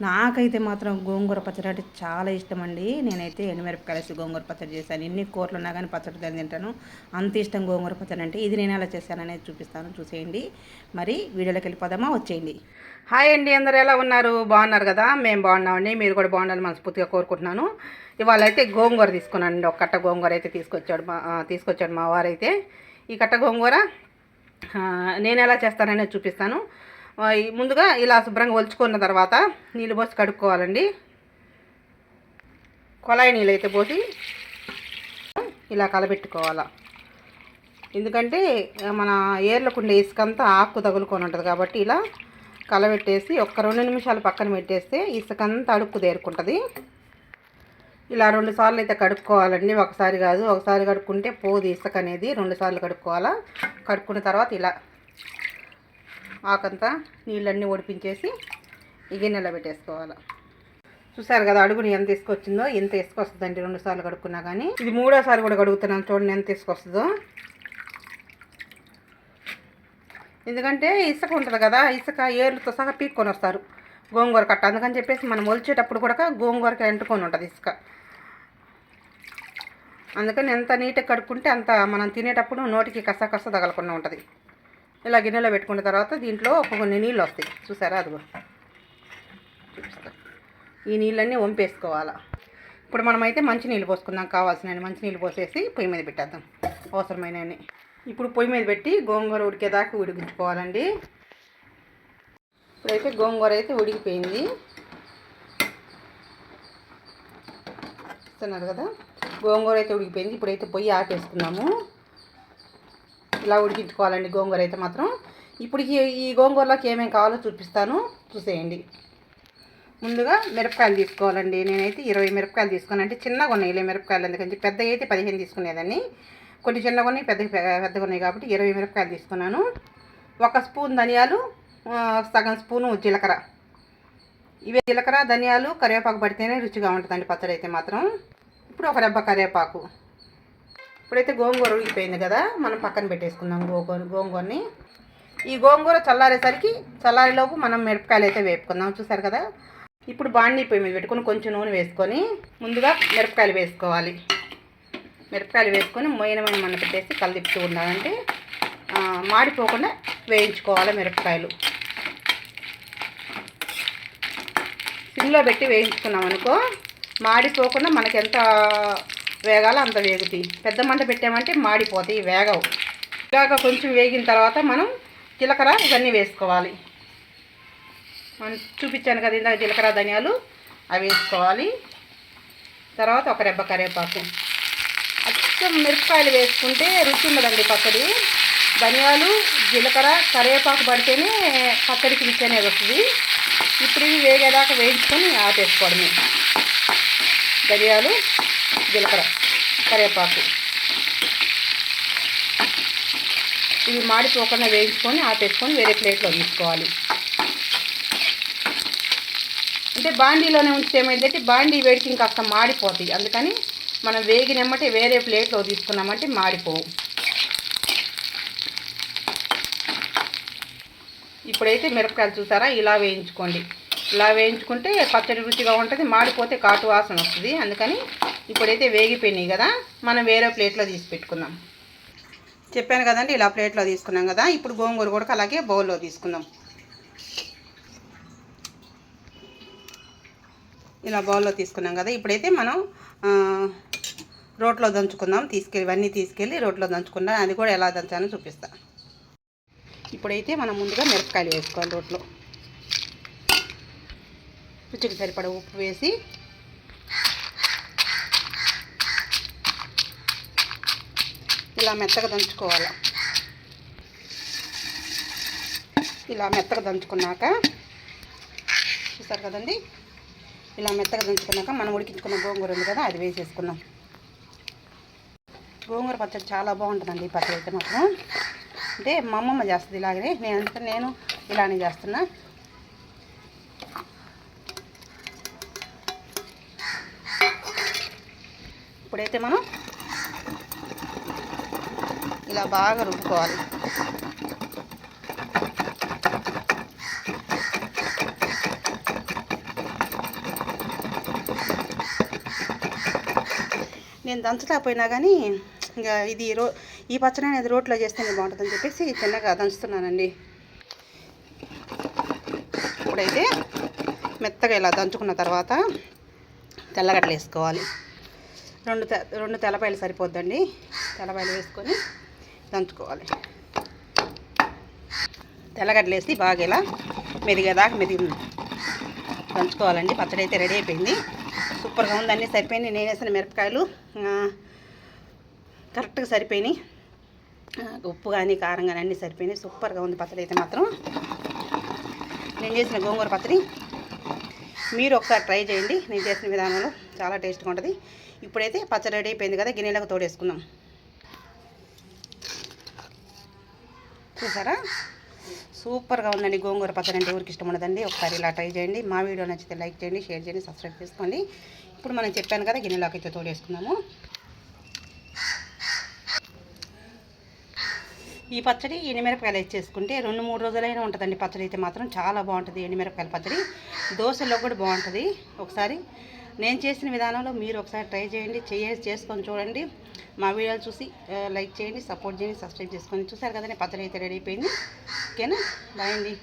నాకైతే మాత్రం గోంగూర పచ్చడి అంటే చాలా ఇష్టం అండి నేనైతే ఎండుమిరపకాయలు గోంగూర పచ్చడి చేశాను. ఎన్ని కూరలు ఉన్నా కానీ పచ్చడి దాన్ని తింటాను. అంత ఇష్టం గోంగూర పచ్చడి అంటే. ఇది నేను ఎలా చేశాననేది చూపిస్తాను. చూసేయండి. మరి వీడియోలోకి వెళ్ళిపోదామా? వచ్చేయండి. హాయ్ అండి. అందరు ఎలా ఉన్నారు? బాగున్నారు కదా? మేము బాగున్నామండి. మీరు కూడా బాగుండాలని మనస్ఫూర్తిగా కోరుకుంటున్నాను. ఇవాళ అయితే గోంగూర తీసుకున్నానండి. ఒక కట్ట గోంగూర అయితే తీసుకొచ్చాడు మా తీసుకొచ్చాడు మా వారైతే. ఈ కట్ట గోంగూర నేను ఎలా చేస్తాననేది చూపిస్తాను. ముందుగా ఇలా శుభ్రంగా ఒలుచుకున్న తర్వాత నీళ్ళు పోసి కడుక్కోవాలండి. కొలాయి నీళ్ళు అయితే పోసి ఇలా కలబెట్టుకోవాలా. ఎందుకంటే మన ఏర్లకు ఉండే ఇసుక ఆకు తగులుకొని ఉంటుంది కాబట్టి ఇలా కలబెట్టేసి ఒక్క రెండు నిమిషాలు పక్కన పెట్టేస్తే ఇసుక అంతా అడుక్కు దేరుకుంటుంది ఇలా రెండు సార్లు అయితే కడుక్కోవాలండి. ఒకసారి కాదు ఒకసారి కడుక్కుంటే పోదు ఇసుక అనేది. రెండు సార్లు కడుక్కోవాలా. కడుక్కున్న తర్వాత ఇలా ఆకంతా నీళ్ళన్నీ ఒడిపించేసి గిన్నెలో పెట్టేసుకోవాలి. చూసారు కదా అడుగుని ఎంత తీసుకొచ్చిందో ఎంత తీసుకొస్తుందండి రెండు సార్లు కడుక్కున్నా కానీ. ఇది మూడోసారి కూడా కడుగుతున్నాను చూడండి ఎంత తీసుకొస్తుందో. ఎందుకంటే ఇసుక ఉంటుంది కదా ఇసుక ఏర్లతో సహా పీక్కొని వస్తారు గోంగూర కట్ట. అందుకని చెప్పేసి మనం ఒలిచేటప్పుడు కూడా గోంగూరకి ఎంటుకొని ఉంటుంది ఇసుక. అందుకని ఎంత నీట్గా కడుక్కుంటే అంత మనం తినేటప్పుడు నోటికి కస కస తగలకుండా ఉంటుంది. ఇలా గిన్నెలో పెట్టుకున్న తర్వాత దీంట్లో ఒక కొన్ని నీళ్ళు వస్తాయి. చూసారా? అదిగో. చూపిస్తా ఈ నీళ్ళన్నీ వంపేసుకోవాలా. ఇప్పుడు మనమైతే మంచి నీళ్ళు పోసుకుందాం. కావాల్సిన మంచి నీళ్ళు పోసేసి పొయ్యి మీద పెట్టేద్దాం. అవసరమైన ఇప్పుడు పొయ్యి మీద పెట్టి గోంగూర ఉడికేదాకా ఉడికించుకోవాలండి. ఇప్పుడైతే గోంగూర అయితే ఉడికిపోయింది. ఇస్తున్నారు కదా? గోంగూర అయితే ఉడికిపోయింది. ఇప్పుడైతే పొయ్యి ఆపేసుకున్నాము ఇలా ఉడికించుకోవాలండి గోంగూర అయితే మాత్రం. ఇప్పుడు ఈ- గోంగూరలోకి ఏమేమి కావాలో చూపిస్తాను. చూసేయండి. ముందుగా మిరపకాయలు తీసుకోవాలండి. నేనైతే ఇరవై మిరపకాయలు తీసుకున్నాను అంటే చిన్నగా ఉన్నాయి ఇలా మిరపకాయలు. ఎందుకంటే పెద్ద అయితే పదిహేను తీసుకునేదాన్ని. కొన్ని చిన్నగా ఉన్నాయి పెద్ద పెద్దగా ఉన్నాయి కాబట్టి ఇరవై మిరపకాయలు తీసుకున్నాను. ఒక స్పూన్ ధనియాలు సగం స్పూను జీలకర్ర. ఇవి జీలకర్ర ధనియాలు కరివేపాకు పడితేనే రుచిగా ఉంటుందండి పచ్చడి అయితే మాత్రం. ఇప్పుడు ఒక రెబ్బ కరివేపాకు. ఇప్పుడైతే గోంగూర ఉడికిపోయింది కదా మనం పక్కన పెట్టేసుకుందాం గోంగూర గోంగూరని. ఈ గోంగూర చల్లారేసరికి చల్లారేలోపు మనం మిరపకాయలు అయితే వేపుకుందాం చూసారు కదా? ఇప్పుడు బాండీ పొయ్యి మీద పెట్టుకొని కొంచెం నూనె వేసుకొని ముందుగా మిరపకాయలు వేసుకోవాలి. మిరపకాయలు వేసుకొని మొయ్యనమైన మన పెట్టేసి కలిదిప్పుతూ ఉండాలంటే మాడిపోకుండా వేయించుకోవాలి మిరపకాయలు. సిమ్లో పెట్టి వేయించుకున్నాం అనుకో మాడిపోకుండా మనకి ఎంత వేగాలో అంత వేగుతాయి పెద్ద మంట పెట్టామంటే మాడిపోతాయి వేగవు. ఇలాగ కొంచెం వేగిన తర్వాత మనం జీలకర్ర ఇవన్నీ వేసుకోవాలి. మనం చూపించాను కదా ఇందాక జీలకర్ర ధనియాలు అవి వేసుకోవాలి. తర్వాత ఒక రెబ్బ కరివేపాకు. అచ్చం మిరపకాయలు వేసుకుంటే రుచి ఉండదండి పచ్చడి. ధనియాలు జీలకర్ర కరివేపాకు పడితేనే పచ్చడికి రుచి అనేది వస్తుంది. ఇప్పుడు ఇవి వేగేదాకా వేయించుకొని ఆపేసుకోవడమే. ధనియాలు జీలకర్ర కరివేపాకు. ఇవి మాడిపోకుండా వేయించుకొని ఆపేసుకొని వేరే ప్లేట్లో తీసుకోవాలి. అంటే బాండీలోనే ఉంచితే ఏమైందంటే బాండీ వేడికి ఇంకా కాస్త మాడిపోతాయి. అందుకని మనం వేగినమ్మటే వేరే ప్లేట్లో తీసుకున్నామంటే మాడిపోవు. ఇప్పుడైతే మిరపకాయలు చూసారా? ఇలా వేయించుకోండి. ఇలా వేయించుకుంటే పచ్చడి రుచిగా ఉంటుంది మాడిపోతే కాటు వాసన వస్తుంది. అందుకని ఇప్పుడైతే వేగిపోయినాయి కదా మనం వేరే ప్లేట్లో తీసి పెట్టుకుందాం. చెప్పాను కదండి ఇలా ప్లేట్లో తీసుకున్నాం కదా ఇప్పుడు గోంగూర కూడా అలాగే బౌల్లో తీసుకుందాం. ఇలా బౌల్లో తీసుకున్నాం కదా ఇప్పుడైతే మనం రోట్లో దంచుకుందాం తీసుకెళ్ళి ఇవన్నీ తీసుకెళ్ళి రోట్లో దంచుకుందాం అది కూడా ఎలా దంచానో చూపిస్తా. ఇప్పుడైతే మనం ముందుగా మిరపకాయలు వేసుకోవాలి రోట్లో. రుచికి సరిపడ ఉప్పు వేసి ఇలా మెత్తగా దంచుకోవాలి. ఇలా మెత్తగా దంచుకున్నాక చూసారు కదండి? ఇలా మెత్తగా దంచుకున్నాక మనం ఉడికించుకున్న గోంగూర ఉంది కదా అది వేసేసుకున్నాం గోంగూర పచ్చడి చాలా బాగుంటుందండి ఈ పచ్చడి అయితే మాత్రం. అంటే మా అమ్మమ్మ చేస్తుంది ఇలాగనే నేను అందుకని నేను ఇలానే చేస్తున్నా. ఇప్పుడైతే మనం ఇలా బాగా రుబ్బుకోవాలి. నేను దంచలేకపోయినా కానీ ఇంకా ఇది రో ఈ పచ్చడి అనేది రోట్లో చేస్తేనే బాగుంటుందని చెప్పేసి చిన్నగా దంచుతున్నానండి. ఇప్పుడైతే మెత్తగా ఇలా దంచుకున్న తర్వాత తెల్లగడ్డలు వేసుకోవాలి. రెండు రెండు తెల్లపాయలు సరిపోద్దండి. తెల్లపాయలు వేసుకొని దంచుకోవాలి తెల్లగడ్డలు వేసి బాగా ఇలా మెదిగేదాకా మెదిగి దంచుకోవాలండి పచ్చడి అయితే రెడీ అయిపోయింది. సూపర్గా ఉంది అన్నీ సరిపోయింది. నేను వేసిన మిరపకాయలు కరెక్ట్గా సరిపోయినాయి. ఉప్పు కానీ కారం కానీ అన్నీ సరిపోయినాయి. సూపర్గా ఉంది పచ్చడి అయితే మాత్రం. నేను చేసిన గోంగూర పచ్చడి మీరు ఒకసారి ట్రై చేయండి. నేను చేసిన విధానంలో చాలా టేస్ట్గా ఉంటుంది. ఇప్పుడైతే పచ్చడి రెడీ అయిపోయింది కదా గిన్నెలకు తోడేసుకుందాం. చూసారా? సూపర్గా ఉందండి. గోంగూర పచ్చడి అంటే ఎవరికి ఇష్టం ఉండదండి. ఒకసారి ఇలా ట్రై చేయండి. మా వీడియో నచ్చితే లైక్ చేయండి షేర్ చేయండి సబ్స్క్రైబ్ చేసుకోండి. ఇప్పుడు మనం చెప్పాను కదా గిన్నెలోకి అయితే తోడేసుకున్నాము ఈ పచ్చడి ఎండుమిరపకాయలు వేసి చేసుకుంటే రెండు మూడు రోజులైనా ఉంటుందండి పచ్చడి అయితే మాత్రం. చాలా బాగుంటుంది ఎండుమిరపకాయల పచ్చడి. దోశలో కూడా బాగుంటుంది. ఒకసారి నేను చేసిన విధానంలో మీరు ఒకసారి ట్రై చేయండి. చేసి చేసుకొని చూడండి. మా వీడియోలు చూసి లైక్ చేయండి సపోర్ట్ చేయండి సబ్స్క్రైబ్ చేసుకొని చూసారు కదండి పచ్చడి అయితే రెడీ అయిపోయింది. ఓకేనా? బాయ్ అండి.